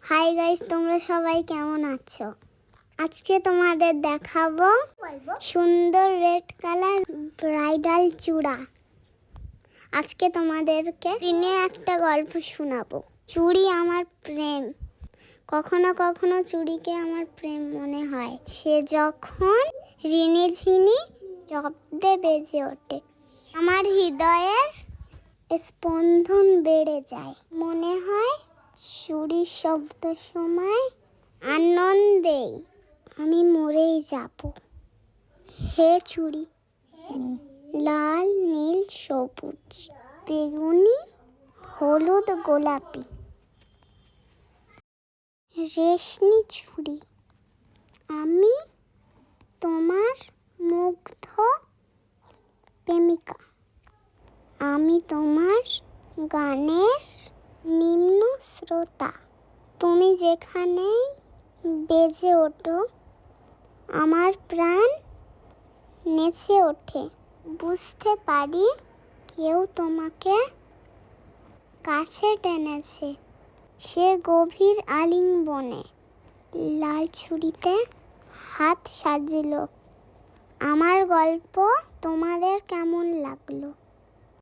Hi guys তোমরা সবাই কেমন আছো? আজকে তোমাদের দেখাবো সুন্দর রেড কালার ব্রাইডাল চূড়া। আজকে তোমাদেরকে রিনে একটা গল্প শোনাবো। চুড়ি আমার প্রেম। কখনো কখনো চুড়িকে আমার প্রেম মনে হয়। সে যখন রিনি ঝিনি শব্দে বেজে ওঠে আমার হৃদয়ের স্পন্দন বেড়ে যায়। মনে হয় চুরির শব্দ সময় আনন্দেই আমি মরেই যাব। হে চুড়ি লাল, নীল, সবুজ, বেগুনি, হলুদ, গোলাপি। রেশমি ছুরি, আমি তোমার মুগ্ধ প্রেমিকা। আমি তোমার গানের নিম্ন শ্রোতা, তুমি যেখানেই বেজে ওঠো, আমার প্রাণ নেচে ওঠে। বুঝতে পারি কেউ তোমাকে কাছে টেনেছে। সে গভীর আলিঙ্গনে লাল ছুরিতে হাত সাজিল। আমার গল্প তোমাদের কেমন লাগল?